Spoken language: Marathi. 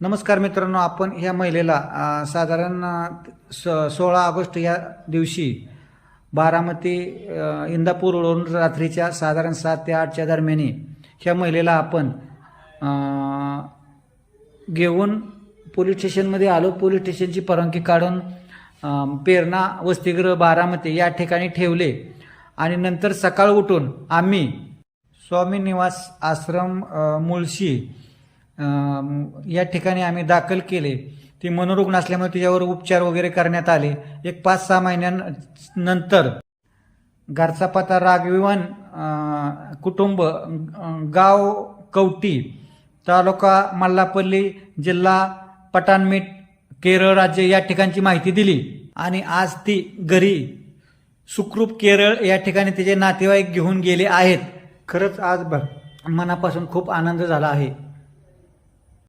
नमस्कार मित्रांनो आपण ह्या महिलेला साधारण स सोळा ऑगस्ट या दिवशी बारामती इंदापूरवरून रात्रीच्या साधारण सात ते आठच्या दरम्यानी ह्या महिलेला आपण घेऊन पोलीस स्टेशनमध्ये आलो. पोलीस स्टेशनची परवानगी काढून पेरणा वसतिगृह बारामती या ठिकाणी ठेवले. आणि नंतर सकाळ उठून आम्ही स्वामी निवास आश्रम मुळशी या ठिकाणी आम्ही दाखल केले. ती मनोरुग्ण असल्यामुळे तिच्यावर उपचार वगैरे करण्यात आले. एक पाच सहा महिन्यानंतर घरचा पत्ता रागविवन कुटुंब गाव कवटी तालुका मल्लापल्ली जिल्हा पटाणमेट केरळ राज्य या ठिकाणची माहिती दिली. आणि आज ती घरी सुखरूप केरळ या ठिकाणी तिचे नातेवाईक घेऊन गेले आहेत. खरंच आज ब- मनापासून खूप आनंद झाला आहे.